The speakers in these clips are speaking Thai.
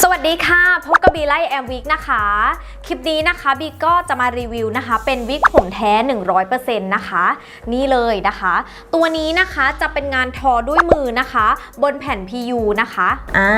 สวัสดีค่ะ พบกับบีไลแอมวิกนะคะ คลิปนี้นะคะบีก็จะมารีวิวนะคะ เป็นวิกผมแท้ 100%นะคะ นี่เลยนะคะ ตัวนี้นะคะจะเป็นงานทอด้วยมือนะคะ บนแผ่น PU นะคะอ่า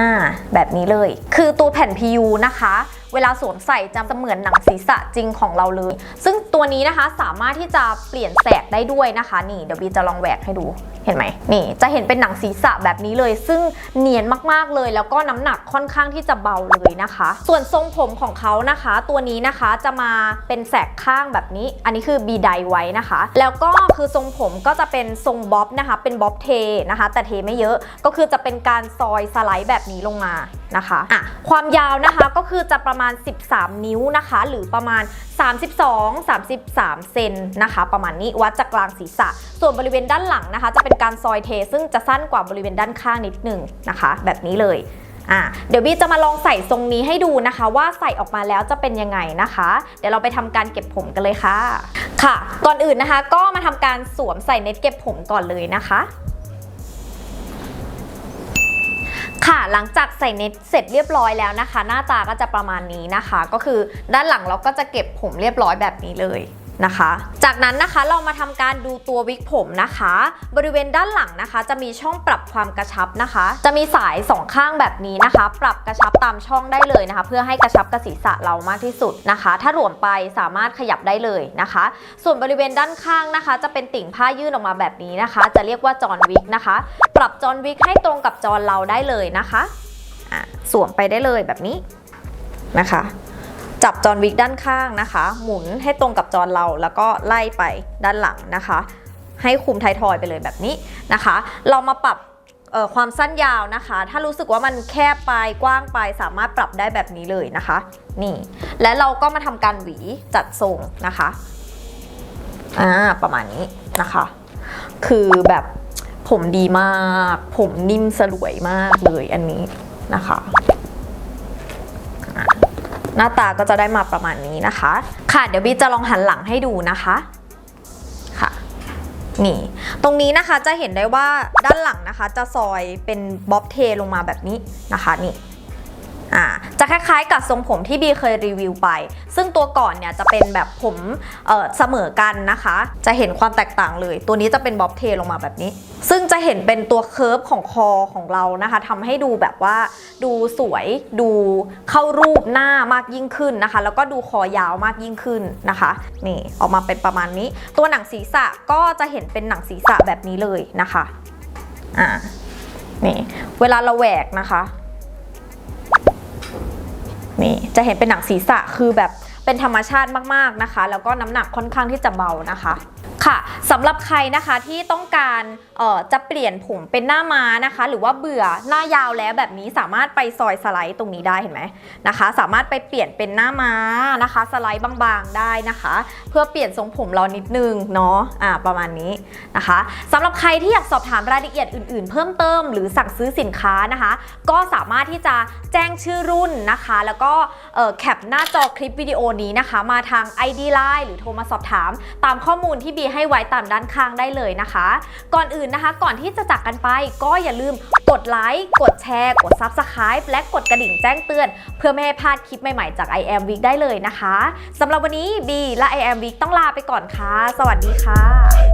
แบบนี้เลย คือตัวแผ่น PU นะคะเวลาสวมใส่จะเหมือนหนังศีรษะจริงของเราเลย ซึ่งตัวนี้นะคะสามารถที่จะเปลี่ยนแสกได้ด้วยนะคะ นี่เดี๋ยวบีจะลองแหวกให้ดู เห็นไหมนี่ จะเห็นเป็นหนังศีรษะแบบนี้เลย ซึ่งเนียนมากๆเลย แล้วก็น้ำหนักค่อนข้างที่จะเบาเลยนะคะ ส่วนทรงผมของเขานะคะ ตัวนี้นะคะจะมาเป็นแสกข้างแบบนี้ อันนี้คือบีไดไว้นะคะ แล้วก็คือทรงผมก็จะเป็นทรงบ๊อบนะคะ เป็นบ๊อบเทนะคะ แต่เทไม่เยอะก็คือจะเป็นการซอยสไลด์แบบนี้ลงมานะคะอะความยาวนะคะก็คือจะประมาณ 13 นิ้วนะคะ หรือประมาณ 32 33 เซนนะคะ ประมาณนี้วัดจากกลางศีรษะ ส่วนบริเวณด้านหลังนะคะ จะเป็นการซอยเทซึ่งจะสั้นกว่าบริเวณด้านข้างนิดหนึ่งนะคะ แบบนี้เลย อะเดี๋ยวบี้จะมาลองใส่ทรงนี้ให้ดูนะคะ ว่าใส่ออกมาแล้วจะเป็นยังไงนะคะ เดี๋ยวเราไปทำการเก็บผมกันเลยค่ะ ค่ะ ก่อนอื่นนะคะ ก็มาทำการสวมใส่เน็ตเก็บผมก่อนเลยนะคะค่ะหลังจากใส่เน็ตเสร็จเรียบร้อยแล้วนะคะ หน้าตาก็จะประมาณนี้นะคะ ก็คือด้านหลังเราก็จะเก็บผมเรียบร้อยแบบนี้เลย นะคะ จากนั้นนะคะเรามาทำการดูตัววิกผมนะคะ บริเวณด้านหลังนะคะ จะมีช่องปรับความกระชับนะคะ จะมีสายสองข้างแบบนี้นะคะ ปรับกระชับตามช่องได้เลยนะคะ เพื่อให้กระชับกระศีรษะเรามากที่สุดนะคะ ถ้าหลวมไปสามารถขยับได้เลยนะคะ ส่วนบริเวณด้านข้างนะคะ จะเป็นติ่งผ้ายื่นออกมาแบบนี้นะคะ จะเรียกว่าจอนวิกนะคะ ปรับจอนวิกให้ตรงกับจอนเราได้เลยนะคะสวมไปได้เลยแบบนี้นะคะ จับจอนวิกด้านข้างนะคะ หมุนให้ตรงกับจอนเราแล้วก็ไล่ไปด้านหลังนะคะ ให้คุมไทยทอยไปเลยแบบนี้นะคะ เรามาปรับความสั้นยาวนะคะ ถ้ารู้สึกว่ามันแคบไปกว้างไปสามารถปรับได้แบบนี้เลยนะคะ นี่ และเราก็มาทำการหวีจัดทรงนะคะอ่าประมาณนี้นะคะ คือแบบผมดีมาก ผมนิ่มสลวยมากเลยอันนี้นะคะ หน้าตาก็จะได้มาประมาณนี้นะคะ ค่ะเดี๋ยวบีจะลองหันหลังให้ดูนะคะค่ะนี่ตรงนี้นะคะจะเห็นได้ว่าด้านหลังนะคะ จะซอยเป็นบ๊อบเทลงมาแบบนี้นะคะนี่ อ่าจะคล้ายๆกับทรงผมที่บีเคยรีวิวไป ซึ่งตัวก่อนเนี่ยจะเป็นแบบผมเเสมอกันนะคะ จะเห็นความแตกต่างเลย ตัวนี้จะเป็นบ๊อบเทลงมาแบบนี้ ซึ่งจะเห็นเป็นตัวเคิร์ฟของคอของเรานะคะทำให้ดูแบบว่าดูสวยดูเข้ารูปหน้ามากยิ่งขึ้นนะคะ แล้วก็ดูคอยาวมากยิ่งขึ้นนะคะนี่ออกมาเป็นประมาณนี้ ตัวหนังศีรษะก็จะเห็นเป็นหนังศีรษะแบบนี้เลยนะคะอ่านี่เวลาเราแหวกนะคะ นี่จะเห็นเป็นหนังศีรษะคือแบบเป็นธรรมชาติมากๆนะคะ แล้วก็น้ำหนักค่อนข้างที่จะเบานะคะ ค่ะสำหรับใครนะคะที่ต้องการจะเปลี่ยนผมเป็นหน้าม้านะคะ หรือว่าเบื่อหน้ายาวแล้วแบบนี้สามารถไปซอยสไลด์ตรงนี้ได้เห็นไหมนะคะ สามารถไปเปลี่ยนเป็นหน้าม้านะคะ สไลด์บางๆได้นะคะ เพื่อเปลี่ยนทรงผมเรานิดนึงเนาะอ่าประมาณนี้นะคะสำหรับใครที่อยากสอบถามรายละเอียดอื่น ๆ เพิ่มเติมหรือสั่งซื้อสินค้านะคะ ก็สามารถที่จะแจ้งชื่อรุ่นนะคะ แล้วก็แคปหน้าจอคลิปวิดีโอนี้นะคะ มาทาง ID Line หรือโทรมาสอบถามตามข้อมูลที่บีให้ไว้ตามด้านข้างได้เลยนะคะ ก่อนอื่นนะคะ ก่อนที่จะจากกันไปก็อย่าลืมกดไลค์ กดแชร์ กด Subscribe และกดกระดิ่งแจ้งเตือน เพื่อไม่ให้พลาดคลิปใหม่ๆจาก I am Week ได้เลยนะคะสำหรับวันนี้บีและ I am Week ต้องลาไปก่อนค่ะ สวัสดีค่ะ